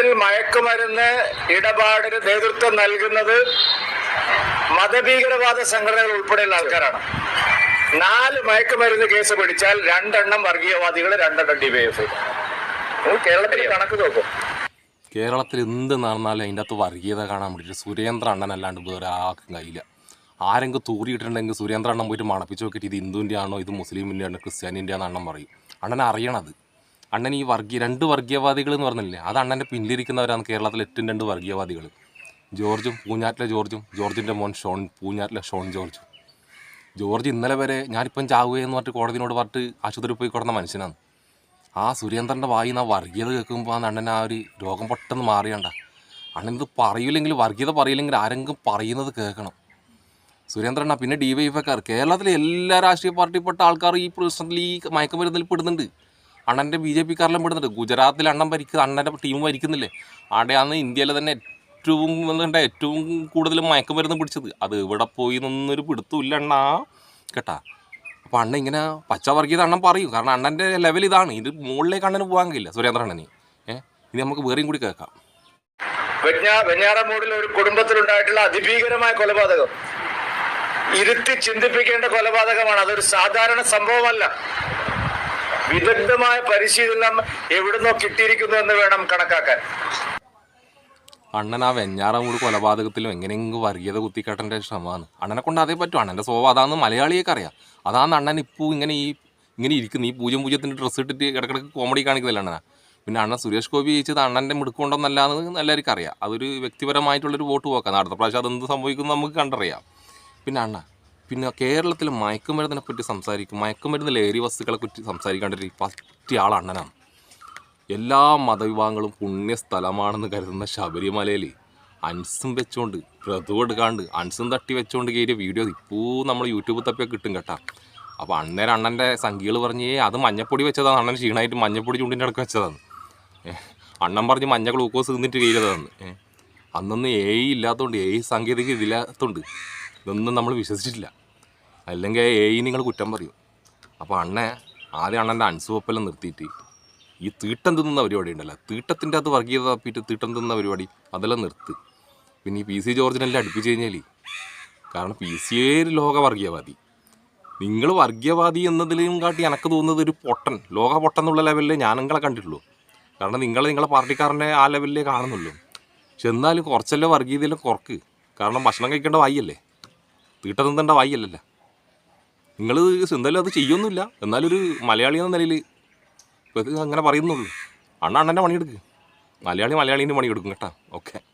കേരളത്തിൽ മയക്കുമരുന്ന് ഇടപാടിന് നേതൃത്വം നൽകുന്നത് മതഭീകരവാദ സംഘടനകൾ ഉൾപ്പെടെയുള്ള ആൾക്കാരാണ്. നാല് മയക്കുമരുന്ന് കേസ് പിടിച്ചാൽ രണ്ടെണ്ണം വർഗീയവാദികൾ രണ്ടെണ്ണം ഡിവൈഎഫ്ഐ കേരളത്തിൽ കണക്ക് നോക്കും. കേരളത്തിൽ എന്ത് നടന്നാലും അതിന്റെ അകത്ത് വർഗീയത കാണാൻ വേണ്ടിയിട്ട് സുരേന്ദ്ര അണ്ണൻ അല്ലാണ്ട് വേറെ ആർക്കും കഴിയില്ല. ആരെങ്കിലും തൂറിയിട്ടുണ്ടെങ്കിൽ സുരേന്ദ്ര അണ്ണൻ പോയിട്ട് മണപ്പിച്ച് നോക്കിയിട്ട് ഇത് ഹിന്ദുവിന്റെ ആണോ ഇത് മുസ്ലിമിന്റെ ആണോ ക്രിസ്ത്യാനിന്റെ ആണോ അണ്ണൻ പറയും. അണ്ണൻ അറിയണത്. അണ്ണൻ ഈ വർഗീയ രണ്ട് വർഗീയവാദികൾ എന്ന് പറഞ്ഞില്ലേ? അത് അണ്ണന്റെ പിന്നിലിരിക്കുന്നവരാണ് കേരളത്തിലെ ഏറ്റവും രണ്ട് വർഗീയവാദികൾ. ജോർജും പൂഞ്ഞാറ്റിലെ ജോർജും ജോർജിന്റെ മോൻ ഷോൺ പൂഞ്ഞാറ്റിലെ ഷോൺ ജോർജും. ജോർജ് ഇന്നലെ വരെ ഞാനിപ്പം ചാവുകയെന്ന് പറഞ്ഞിട്ട് കോടതിനോട് പറഞ്ഞിട്ട് ആശുപത്രിയിൽ പോയി കൊടുന്ന മനുഷ്യനാണ്. ആ സുരേന്ദ്രന്റെ വായി ആ വർഗീയത കേൾക്കുമ്പോൾ ആ അണ്ണൻ ആ ഒരു രോഗം പെട്ടെന്ന് മാറിയണ്ട. അണ്ണൻ ഇത് പറയില്ലെങ്കിൽ വർഗീയത പറയില്ലെങ്കിൽ ആരെങ്കിലും പറയുന്നത് കേൾക്കണം. സുരേന്ദ്രണ്ണ പിന്നെ ഡി വൈ എഫ് കേരളത്തിലെ എല്ലാ രാഷ്ട്രീയ പാർട്ടിയിൽപ്പെട്ട ആൾക്കാർ ഈ പ്രശ്നത്തിൽ ഈ മയക്കുമരുന്നിൽ പെടുന്നുണ്ട്. അണ്ണന്റെ ബി ജെ പിക്കാരെല്ലാം പെടുന്നുണ്ട് ഗുജറാത്തിൽ അണ്ണൻ ഭരിക്കുക അണ്ണന്റെ ടീം ഭരിക്കുന്നില്ലേ? അവിടെയാണ് ഇന്ത്യയിലെ തന്നെ ഏറ്റവും എന്താ ഏറ്റവും കൂടുതൽ മയക്കുമരുന്ന് പിടിച്ചത്. അത് ഇവിടെ പോയി നിന്നൊരു പിടുത്തമില്ല അണ്ണാ. കേട്ടാ? അപ്പോൾ അണ്ണൻ ഇങ്ങനെ പച്ചവർഗീയത അണ്ണൻ പറയും. കാരണം അണ്ണന്റെ ലെവൽ ഇതാണ്. ഇത് മുകളിലേക്ക് അണ്ണന് പോകാൻ കഴിയില്ല സുരേന്ദ്ര അണ്ണന് ഏഹ് ഇനി നമുക്ക് വേറെയും കൂടി കേൾക്കാം. വെഞ്ഞാ വെഞ്ഞാറമൂടിൽ ഒരു കുടുംബത്തിലുണ്ടായിട്ടുള്ള അതിഭീകരമായ കൊലപാതകം. ഇരുത്തി ചിന്തിപ്പിക്കേണ്ട കൊലപാതകമാണ്. അതൊരു സാധാരണ സംഭവമല്ല. വിദഗ്ധമായ പരിശീലനം എവിടുന്നോ കിട്ടിയിരിക്കുന്നു എന്ന് വേണം കണക്കാക്കാൻ. അണ്ണൻ ആ വെഞ്ഞാറമൂട് കൊലപാതകത്തിലും എങ്ങനെയെങ്കിലും വർഗീയത കുത്തിക്കാട്ടന്റെ ശ്രമമാണ്. അണ്ണനെ കൊണ്ട് അതേ പറ്റും. അണ്ണന്റെ സ്വഭാവം അതാന്ന് മലയാളിയൊക്കെ അറിയാം. അതാണ് അണ്ണൻ ഇപ്പോൾ ഇങ്ങനെ ഈ ഇങ്ങനെ ഇരിക്കുന്നു. ഈ പൂജ്യം പൂജ്യത്തിന്റെ ഡ്രസ്സ് ഇട്ടിട്ട് ഇടക്കിടക്ക് കോമഡി കാണിക്കുന്നില്ല അണ്ണനാ? പിന്നെ അണ്ണൻ സുരേഷ് ഗോപി ചോദിച്ചത് അണ്ണന്റെ മിടുക്കൊണ്ടെന്നല്ലാന്ന് എല്ലാവർക്കും അറിയാം അതൊരു വ്യക്തിപരമായിട്ടുള്ളൊരു വോട്ട് പോക്കാണ് അടുത്ത പ്രാവശ്യം അതെന്ത് സംഭവിക്കുന്നു നമുക്ക് കണ്ടറിയാം. പിന്നെ അണ്ണ പിന്നെ കേരളത്തിൽ മയക്കുമരുന്നിനെ പറ്റി സംസാരിക്കും. മയക്കുമരുന്ന് ലഹരി വസ്തുക്കളെ പറ്റി സംസാരിക്കേണ്ട ഒരു പറ്റിയ ആൾ അണ്ണനാണ് എല്ലാ മതവിഭാഗങ്ങളും പുണ്യസ്ഥലമാണെന്ന് കരുതുന്ന ശബരിമലയിൽ അൻസും വെച്ചുകൊണ്ട് വ്രതം എടുക്കാണ്ട് അൻസും തട്ടി വെച്ചുകൊണ്ട് കയറിയ വീഡിയോ ഇപ്പോൾ നമ്മൾ യൂട്യൂബിൽ തപ്പിയൊക്കെ കിട്ടും കേട്ടാ. അപ്പോൾ അന്നേരം അണ്ണന്റെ സംഖ്യകൾ പറഞ്ഞ് അത് മഞ്ഞപ്പൊടി വെച്ചതാണ് അണ്ണൻ ക്ഷീണമായിട്ട് മഞ്ഞപ്പൊടി ചൂണ്ടിന്റെ അടക്കം വെച്ചതാണ് അണ്ണൻ പറഞ്ഞ് മഞ്ഞ ഗ്ലൂക്കോസ് തിന്നിട്ട് കയറിയതാണ് അന്നൊന്നും എ ഇല്ലാത്തതുകൊണ്ട് എ സാങ്കേതിക ഇതില്ലാത്തതുകൊണ്ട് ഇതൊന്നും നമ്മൾ വിശ്വസിച്ചിട്ടില്ല. അല്ലെങ്കിൽ എ നിങ്ങൾ കുറ്റം പറയും. അപ്പോൾ അണ്ണേ ആദ്യം അണ്ണന്റെ അൻസുവപ്പെല്ലാം നിർത്തിയിട്ട് ഈ തീട്ടം തിന്നുന്ന പരിപാടി ഉണ്ടല്ലോ തീട്ടത്തിന്റെ അകത്ത് വർഗീയത തപ്പിയിട്ട് തീട്ടം തിന്നുന്ന പരിപാടി അതെല്ലാം നിർത്ത്. പിന്നെ ഈ പി സി ജോർജിനെല്ലാം അടുപ്പിച്ച് കഴിഞ്ഞാൽ കാരണം പി സി എ ലോക വർഗീയവാദി നിങ്ങൾ വർഗീയവാദി എന്നതിലും കാട്ടി എനിക്ക് തോന്നുന്നത് ഒരു പൊട്ടൻ ലോക പൊട്ടൻ എന്നുള്ള ലെവലിൽ ഞാൻ നിങ്ങളെ കണ്ടിട്ടുള്ളൂ. കാരണം നിങ്ങൾ നിങ്ങളെ പാർട്ടിക്കാരനെ ആ ലെവലിലേ കാണുന്നുള്ളൂ. പക്ഷെ എന്നാലും കുറച്ചല്ലേ വർഗീയതയിലും കുറക്ക്. കാരണം ഭക്ഷണം കഴിക്കേണ്ട വായിയല്ലേ തീട്ടം തിന്നേണ്ട വായിയല്ലല്ലോ നിങ്ങൾ എന്തായാലും അത് ചെയ്യൊന്നുമില്ല. എന്നാലും ഒരു മലയാളി എന്ന നിലയിൽ ഇപ്പോൾ അങ്ങനെ പറയുന്നുള്ളൂ. അണ്ണ അണ്ണന്റെ പണിയെടുക്ക്. മലയാളി മലയാളീന്റെ പണിയെടുക്കും കേട്ടോ. ഓക്കെ.